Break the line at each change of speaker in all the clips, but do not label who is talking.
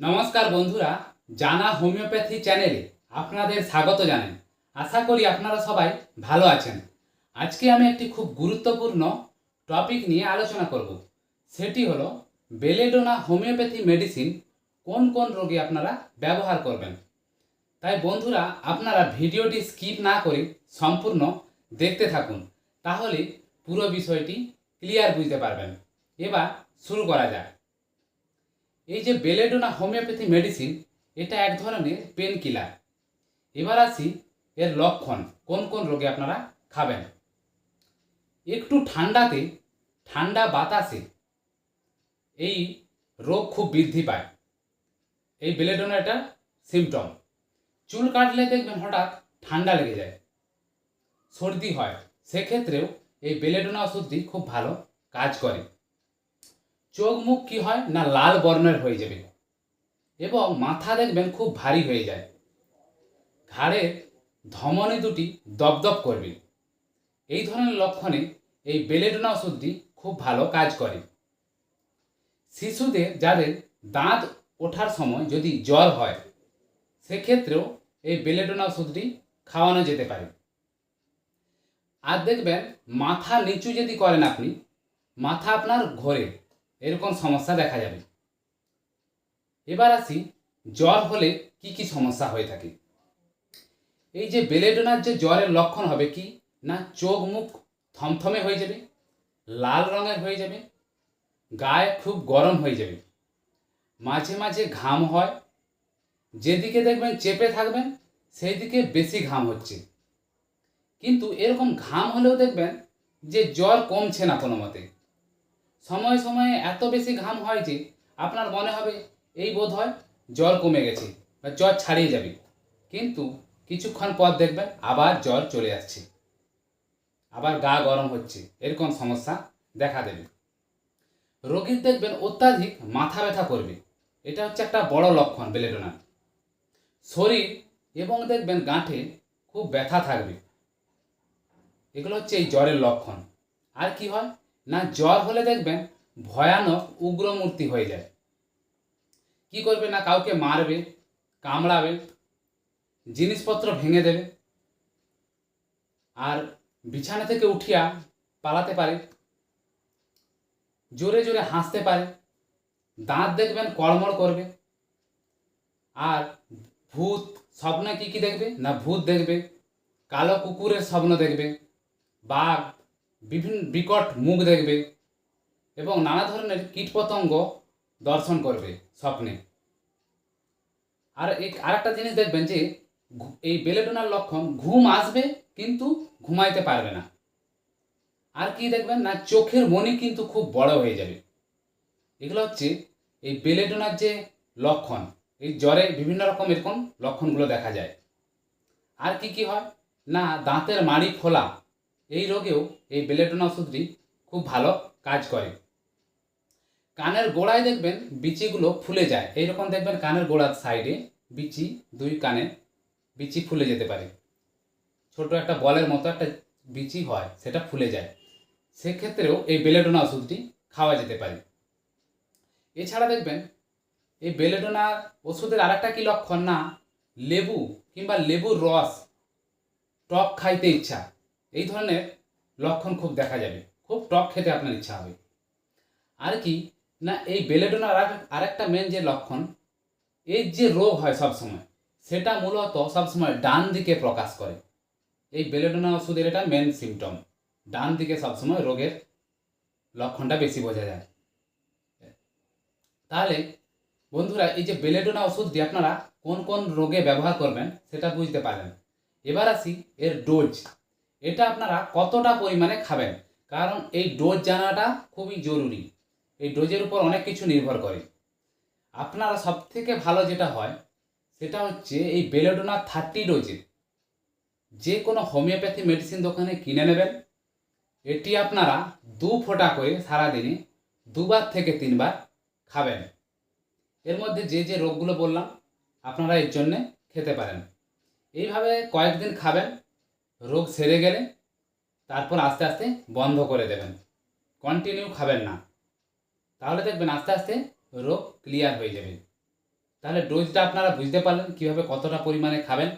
নমস্কার বন্ধুরা, জানা হোমিওপ্যাথি চ্যানেলে আপনাদের স্বাগত জানাই। আশা করি আপনারা সবাই ভালো আছেন। আজকে আমি একটি খুব গুরুত্বপূর্ণ টপিক নিয়ে আলোচনা করব। সেটি হলো বেলেডোনা হোমিওপ্যাথি মেডিসিন কোন কোন রোগে আপনারা ব্যবহার করবেন। তাই বন্ধুরা, আপনারা ভিডিওটি স্কিপ না করে সম্পূর্ণ দেখতে থাকুন, তাহলে পুরো বিষয়টি ক্লিয়ার বুঝতে পারবেন। এবার শুরু করা যাক। এই যে বেলেডোনা হোমিওপ্যাথি মেডিসিন, এটা এক ধরনের পেন কিলার এবার আসি এর লক্ষণ, কোন কোন রোগে আপনারা খাবেন? একটু ঠান্ডাতে, ঠান্ডা বাতাসে এই রোগ খুব বৃদ্ধি পায়। এই বেলেডোনা এটা সিমটম চুল কাটলে দেখবেন হঠাৎ ঠান্ডা লেগে যায়, সর্দি হয়। সেক্ষেত্রেও এই বেলেডোনা ওষুধটি খুব ভালো কাজ করে। চোখ মুখ কি হয়? না, লাল বর্ণের হয়ে যাবে। এবং মাথা দেখবেন খুব ভারী হয়ে যায়। ঘাড়ের ধমনী দুটি দপদপ করবে। এই ধরনের লক্ষণে এই বেলেডোনা ওষুধটি খুব ভালো কাজ করে। শিশুদের, যাদের দাঁত ওঠার সময় যদি জ্বর হয়, সেক্ষেত্রেও এই বেলেডোনা ওষুধটি খাওয়ানো যেতে পারে। আর দেখবেন, মাথা নিচু যদি করেন আপনি, মাথা আপনার ঘোরে। এরকম সমস্যা দেখা যাবে। এবার আসি, জ্বর হলে কি কি সমস্যা হয়ে থাকে? এই যে বেলেডোনার যে জ্বরের লক্ষণ হবে কি? না চোখ মুখ থমথমে হয়ে যাবে, লাল রঙের হয়ে যাবে, গায়ে খুব গরম হয়ে যাবে। মাঝে মাঝে ঘাম হয়, যেদিকে দেখবেন চেপে থাকবেন সেই দিকে বেশি ঘাম হচ্ছে। কিন্তু এরকম ঘাম হলেও দেখবেন যে জ্বর কমছে না কোনো মতে। সময়ে সময়ে এত বেশি ঘাম হয় যে আপনার মনে হবে এই বোধ হয় জ্বর কমে গেছে বা জ্বর ছাড়িয়ে যাবে। কিন্তু কিছুক্ষণ পর দেখবেন আবার জ্বর চলে আসছে। আবার গা গরম হচ্ছে। এরকম সমস্যা দেখা দেবে। রোগীর দেখবেন অত্যাধিক মাথা ব্যথা করবে। এটা হচ্ছে একটা বড় লক্ষণ বেলেডোনার। শরীর এবং দেখবেন গাঁঠে খুব ব্যথা থাকবে। এগুলো হচ্ছে এই জ্বরের লক্ষণ। আর কি হয়? না জ্বর হলে দেখবেন ভয়ানক উগ্রমূর্তি হয়ে যায়। কি করবে না কাউকে মারবে, কামড়াবে, জিনিসপত্র ভেঙে দেবে, আর বিছানা থেকে উঠিয়া পালাতে পারে, জোরে জোরে হাসতে পারে, দাঁত দেখবেন কড়মড় করবে, আর ভূত স্বপ্নে কি কি দেখবে? না ভূত দেখবে, কালো কুকুরের স্বপ্ন দেখবে, বাঘ বিভিন্ন বিকট মুখ দেখবে এবং নানা ধরনের কীটপতঙ্গ দর্শন করবে স্বপ্নে। আর এই আরেকটা জিনিস দেখবেন যে এই বেলেডোনার লক্ষণ ঘুম আসবে কিন্তু ঘুমাইতে পারবে না। আর কি দেখবেন না, চোখের মনি কিন্তু খুব বড় হয়ে যাবে। এগুলো হচ্ছে এই বেলেডোনার যে লক্ষণ, এই জ্বরে বিভিন্ন রকম এরকম লক্ষণগুলো দেখা যায়। আর কি কি হয়? না, দাঁতের মাড়ি ফোলা এই রোগেও এই বেলেডোনা ওষুধটি খুব ভালো কাজ করে। কানের গোড়ায় দেখবেন বিচিগুলো ফুলে যায়। এইরকম দেখবেন কানের গোড়ার সাইডে বিচি, দুই কানে বিচি ফুলে যেতে পারে। ছোট একটা বলের মতো একটা বিচি হয়, সেটা ফুলে যায়। সেক্ষেত্রেও এই বেলেডোনা ওষুধটি খাওয়া যেতে পারে। এছাড়া দেখবেন এই বেলেডোনা ওষুধের আরেকটা কি লক্ষণ না? লেবু কিংবা লেবুর রস টক খাইতে ইচ্ছা। এই ধরনের লক্ষণ খুব দেখা যাবে। খুব টক খেতে আপনার ইচ্ছা হবে। আর কি, না, এই বেলেডোনার আর আরেকটা মেন যে লক্ষণ এই যে রোগ হয় সব সময় সেটা মূলত সবসময় ডান দিকে প্রকাশ করে। এই বেলেডোনা ওষুধের এটা মেন সিমটম ডান দিকে সবসময় রোগের লক্ষণটা বেশি বোঝা যায়। তাহলে, বন্ধুরা, এই যে বেলেডোনা ওষুধটি আপনারা কোন কোন রোগে ব্যবহার করবেন, সেটা বুঝতে পারেন এবার আসি এর ডোজ এটা আপনারা কতটা পরিমাণে খাবেন? কারণ এই ডোজ জানাটা খুবই জরুরি। এই ডোজের উপর অনেক কিছু নির্ভর করে। আপনারা সব থেকে ভালো যেটা হয়, সেটা হচ্ছে এই বেলেডোনা থার্টি ডোজের যে কোনো হোমিওপ্যাথি মেডিসিন দোকানে কিনে নেবেন। এটি আপনারা দু ফোঁটা করে সারাদিনে দুবার থেকে তিনবার খাবেন। এর মধ্যে যে যে রোগগুলো বললাম, আপনারা এর জন্যে খেতে পারেন। এইভাবে কয়েকদিন খাবেন রোগ সেরে গেলে তারপর আস্তে আস্তে বন্ধ করে দেবেন। কন্টিনিউ খাবেন না। তাহলে দেখবেন আস্তে আস্তে রোগ ক্লিয়ার হয়ে যাবে। তাহলে ডোজটা আপনারা বুঝতে পারলেন কীভাবে কতটা পরিমাণে খাবেন।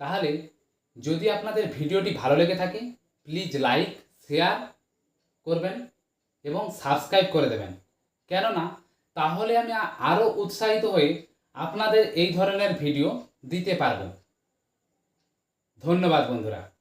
তাহলে যদি আপনাদের ভিডিওটি ভালো লেগে থাকে প্লিজ লাইক শেয়ার করবেন এবং সাবস্ক্রাইব করে দেবেন। কেননা তাহলে আমি আরও উৎসাহিত হয়ে আপনাদের এই ধরনের ভিডিও দিতে পারব। ধন্যবাদ বন্ধুরা।